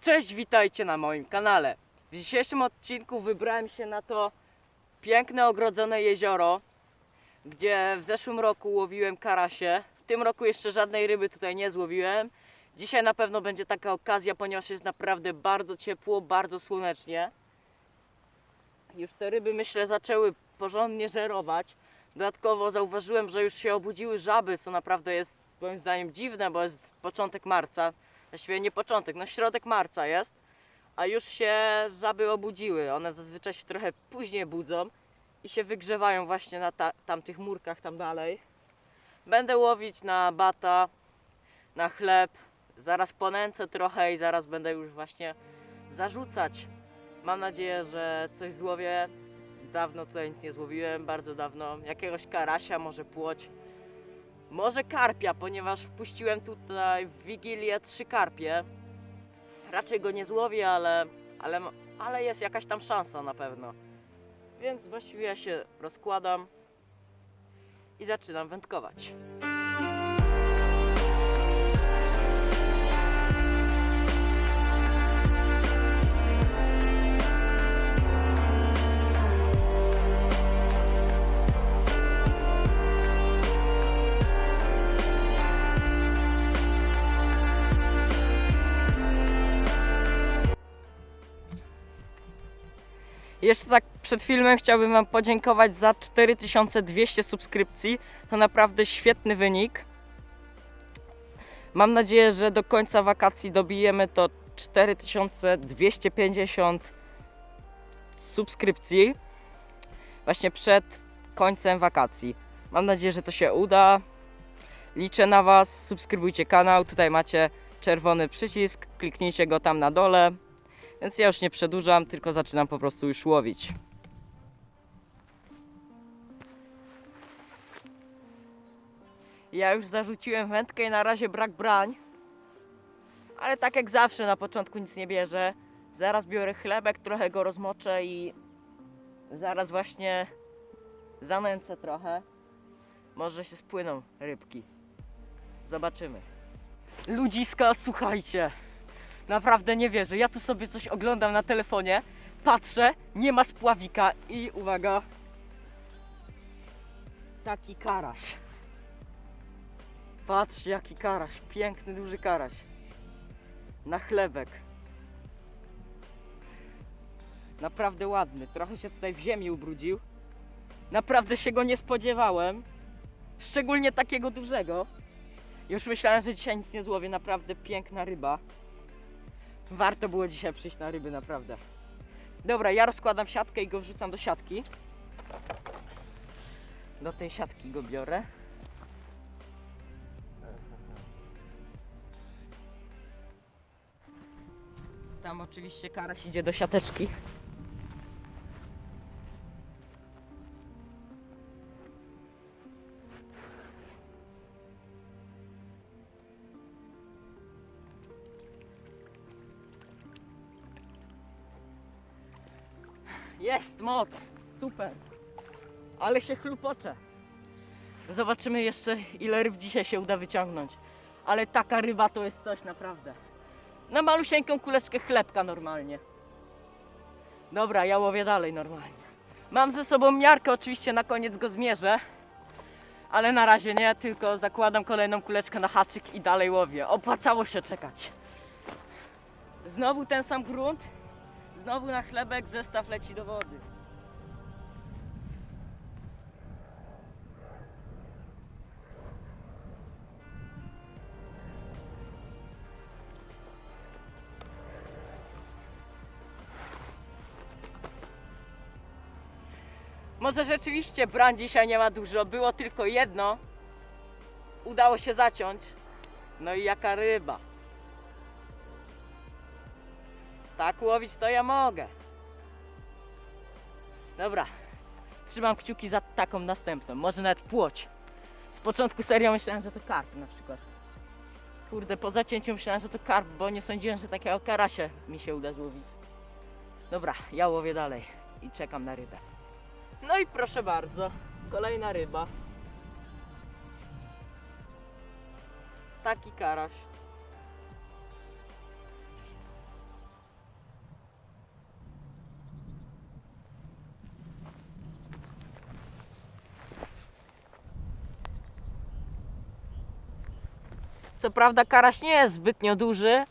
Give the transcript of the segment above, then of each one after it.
Cześć, witajcie na moim kanale. W dzisiejszym odcinku wybrałem się na to piękne ogrodzone jezioro, gdzie w zeszłym roku łowiłem karasie. W tym roku jeszcze żadnej ryby tutaj nie złowiłem. Dzisiaj na pewno będzie taka okazja, ponieważ jest naprawdę bardzo ciepło, bardzo słonecznie. Już te ryby myślę zaczęły porządnie żerować. Dodatkowo zauważyłem, że już się obudziły żaby, co naprawdę jest moim zdaniem dziwne, bo jest początek marca. Właściwie nie początek, no środek marca jest, a już się żaby obudziły. One zazwyczaj się trochę później budzą i się wygrzewają właśnie na ta, tamtych murkach tam dalej. Będę łowić na bata, na chleb, zaraz ponęcę trochę i zaraz będę już właśnie zarzucać. Mam nadzieję, że coś złowię. Dawno tutaj nic nie złowiłem, bardzo dawno. Jakiegoś karasia, może płoć. Może karpia, ponieważ wpuściłem tutaj w Wigilię trzy karpie. Raczej go nie złowię, ale, ale, ale jest jakaś tam szansa na pewno. Więc właściwie ja się rozkładam i zaczynam wędkować. Jeszcze tak przed filmem chciałbym Wam podziękować za 4200 subskrypcji. To naprawdę świetny wynik. Mam nadzieję, że do końca wakacji dobijemy to 4250 subskrypcji. Właśnie przed końcem wakacji. Mam nadzieję, że to się uda. Liczę na Was. Subskrybujcie kanał. Tutaj macie czerwony przycisk. Kliknijcie go tam na dole. Więc ja już nie przedłużam, tylko zaczynam po prostu już łowić. Ja już zarzuciłem wędkę i na razie brak brań. Ale tak jak zawsze na początku nic nie bierze. Zaraz biorę chlebek, trochę go rozmoczę i zaraz właśnie zanęcę trochę. Może się spłyną rybki. Zobaczymy. Ludziska, słuchajcie. Naprawdę nie wierzę. Ja tu sobie coś oglądam na telefonie, patrzę, nie ma spławika i uwaga. Taki karaś. Patrzcie jaki karaś, piękny duży karaś. Na chlebek. Naprawdę ładny, trochę się tutaj w ziemi ubrudził. Naprawdę się go nie spodziewałem. Szczególnie takiego dużego. Już myślałem, że dzisiaj nic nie złowię, naprawdę piękna ryba. Warto było dzisiaj przyjść na ryby, naprawdę. Dobra, ja rozkładam siatkę i go wrzucam do siatki. Do tej siatki go biorę. Tam oczywiście karaś idzie do siateczki. Jest moc! Super! Ale się chlupocze. Zobaczymy jeszcze ile ryb dzisiaj się uda wyciągnąć. Ale taka ryba to jest coś naprawdę. Na malusieńką kuleczkę chlebka normalnie. Dobra, ja łowię dalej normalnie. Mam ze sobą miarkę, oczywiście na koniec go zmierzę. Ale na razie nie, tylko zakładam kolejną kuleczkę na haczyk i dalej łowię. Opłacało się czekać. Znowu ten sam grunt. Znowu na chlebek zestaw leci do wody. Może rzeczywiście bran dzisiaj nie ma dużo, było tylko jedno. Udało się zaciąć. No i jaka ryba. Tak łowić to ja mogę. Dobra. Trzymam kciuki za taką następną. Może nawet płoć. Z początku serio myślałem, że to karp na przykład. Kurde, po zacięciu myślałem, że to karp, bo nie sądziłem, że takiego karasia mi się uda złowić. Dobra, ja łowię dalej i czekam na rybę. No i proszę bardzo, kolejna ryba. Taki karaś. Co prawda karaś nie jest zbytnio duży,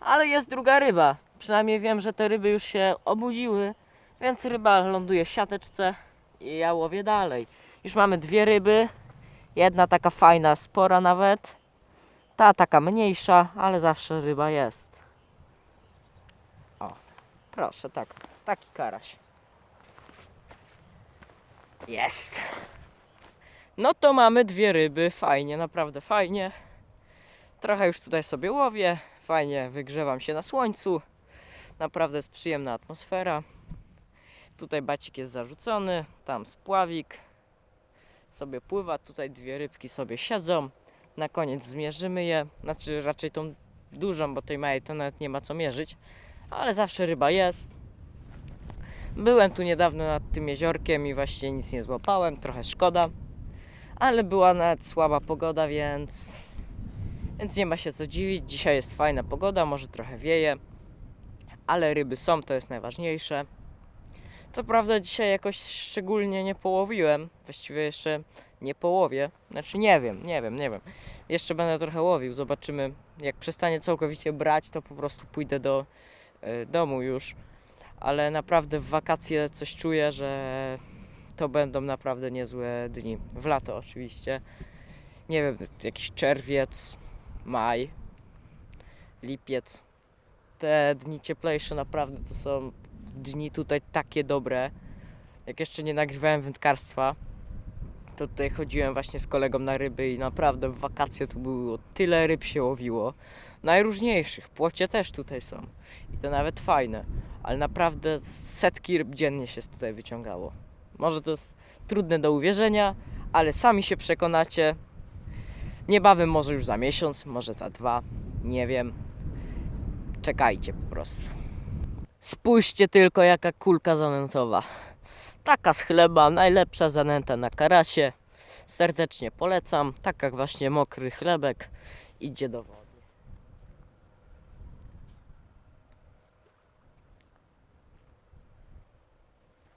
ale jest druga ryba. Przynajmniej wiem, że te ryby już się obudziły, więc ryba ląduje w siateczce i ja łowię dalej. Już mamy dwie ryby. Jedna taka fajna, spora nawet. Ta taka mniejsza, ale zawsze ryba jest. O, proszę, tak. Taki karaś. Jest. No to mamy dwie ryby. Fajnie, naprawdę fajnie. Trochę już tutaj sobie łowię. Fajnie wygrzewam się na słońcu. Naprawdę jest przyjemna atmosfera. Tutaj bacik jest zarzucony, tam spławik sobie pływa, tutaj dwie rybki sobie siedzą. Na koniec zmierzymy je, znaczy raczej tą dużą, bo tej małej to nawet nie ma co mierzyć, ale zawsze ryba jest. Byłem tu niedawno nad tym jeziorkiem i właśnie nic nie złapałem, trochę szkoda, ale była nawet słaba pogoda, więc więc nie ma się co dziwić. Dzisiaj jest fajna pogoda, może trochę wieje, ale ryby są, to jest najważniejsze. Co prawda dzisiaj jakoś szczególnie nie połowiłem, właściwie jeszcze nie połowię, znaczy nie wiem, nie wiem, nie wiem. Jeszcze będę trochę łowił, zobaczymy. Jak przestanie całkowicie brać, to po prostu pójdę do y, domu już. Ale naprawdę w wakacje coś czuję, że to będą naprawdę niezłe dni. W lato oczywiście. Nie wiem, jakiś czerwiec, maj, lipiec. Te dni cieplejsze naprawdę to są dni tutaj takie dobre. Jak jeszcze nie nagrywałem wędkarstwa, to tutaj chodziłem właśnie z kolegą na ryby i naprawdę w wakacje tu było tyle ryb się łowiło. Najróżniejszych, płocie też tutaj są. I to nawet fajne. Ale naprawdę setki ryb dziennie się tutaj wyciągało. Może to jest trudne do uwierzenia, ale sami się przekonacie. Niebawem może już za miesiąc, może za dwa, nie wiem. Czekajcie po prostu. Spójrzcie tylko jaka kulka zanętowa. Taka z chleba, najlepsza zanęta na karasie. Serdecznie polecam. Taka właśnie mokry chlebek idzie do wody.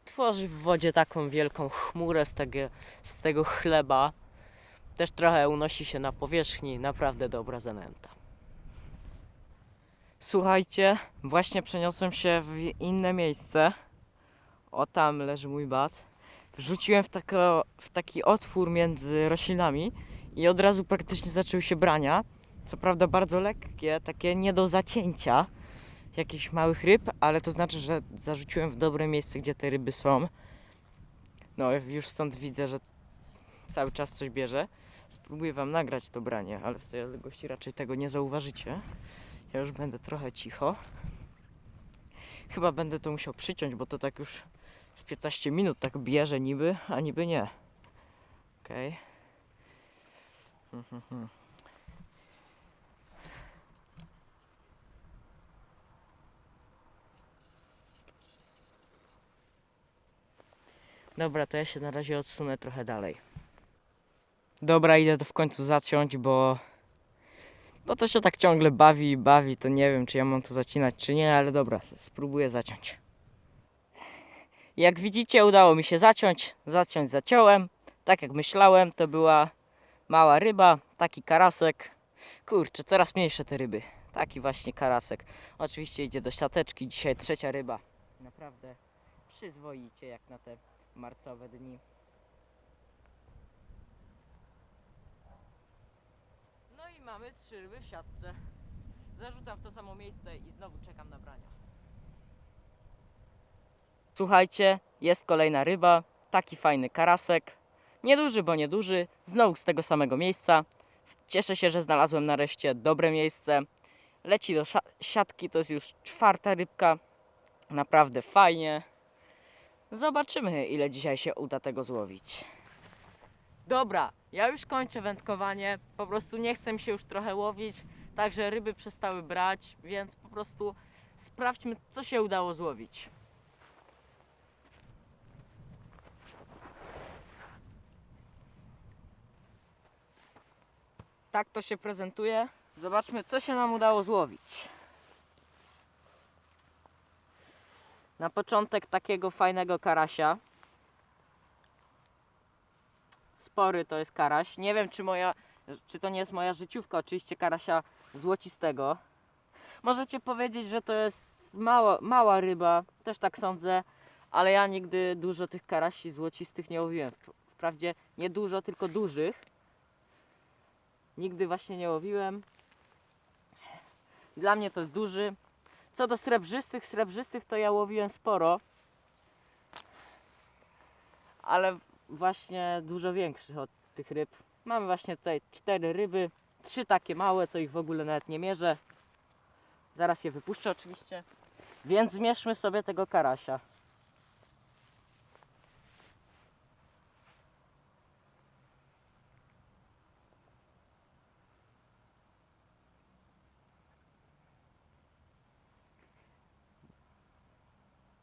Tworzy w wodzie taką wielką chmurę z tego, z tego chleba. Też trochę unosi się na powierzchni. Naprawdę dobra zanęta. Słuchajcie, właśnie przeniosłem się w inne miejsce. O tam leży mój bat. Wrzuciłem w, tako, w taki otwór między roślinami i od razu praktycznie zaczęły się brania. Co prawda bardzo lekkie, takie nie do zacięcia jakichś małych ryb, ale to znaczy, że zarzuciłem w dobre miejsce, gdzie te ryby są. No już stąd widzę, że cały czas coś bierze. Spróbuję wam nagrać to branie, ale z tej odległości raczej tego nie zauważycie. Ja już będę trochę cicho. Chyba będę to musiał przyciąć, bo to tak już z 15 minut tak bierze niby, a niby nie. Okej. Hmm. Dobra, to ja się na razie odsunę trochę dalej. Dobra, idę to w końcu zaciąć, bo bo to się tak ciągle bawi i bawi, to nie wiem, czy ja mam to zacinać, czy nie, ale dobra, spróbuję zaciąć. Jak widzicie, udało mi się zaciąć. Zaciąć zaciąłem. Tak jak myślałem, to była mała ryba, taki karasek. Kurczę, coraz mniejsze te ryby. Taki właśnie karasek. Oczywiście idzie do siateczki. Dzisiaj trzecia ryba. Naprawdę przyzwoicie jak na te marcowe dni. No i mamy trzy ryby w siatce. Zarzucam w to samo miejsce i znowu czekam na brania. Słuchajcie, jest kolejna ryba. Taki fajny karasek. Nieduży, bo nieduży. Znowu z tego samego miejsca. Cieszę się, że znalazłem nareszcie dobre miejsce. Leci do siatki, to jest już czwarta rybka. Naprawdę fajnie. Zobaczymy, ile dzisiaj się uda tego złowić. Dobra, ja już kończę wędkowanie. Po prostu nie chcę mi się już trochę łowić, także ryby przestały brać, więc po prostu sprawdźmy, co się udało złowić. Tak to się prezentuje. Zobaczmy, co się nam udało złowić. Na początek takiego fajnego karasia. Spory to jest karaś. Nie wiem, czy moja czy to nie jest moja życiówka, oczywiście karasia złocistego. Możecie powiedzieć, że to jest mała, mała ryba, też tak sądzę, ale ja nigdy dużo tych karasi złocistych nie łowiłem. Wprawdzie nie dużo, tylko dużych. Nigdy właśnie nie łowiłem. Dla mnie to jest duży. Co do srebrzystych, srebrzystych to ja łowiłem sporo. Ale właśnie dużo większych od tych ryb. Mamy właśnie tutaj cztery ryby. Trzy takie małe, co ich w ogóle nawet nie mierzę. Zaraz je wypuszczę oczywiście. Więc zmierzmy sobie tego karasia.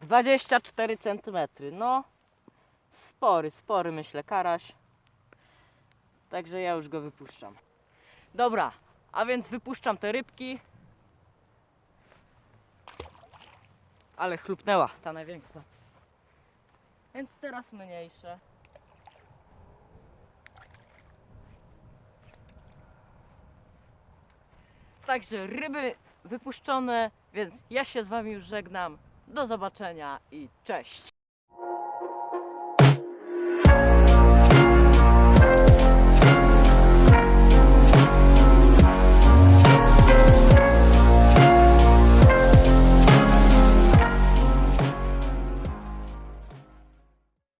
Dwadzieścia cztery centymetry. No, spory, spory myślę karaś. Także ja już go wypuszczam. Dobra, a więc wypuszczam te rybki. Ale chlupnęła ta największa. Więc teraz mniejsze. Także ryby wypuszczone, więc ja się z wami już żegnam. Do zobaczenia i cześć.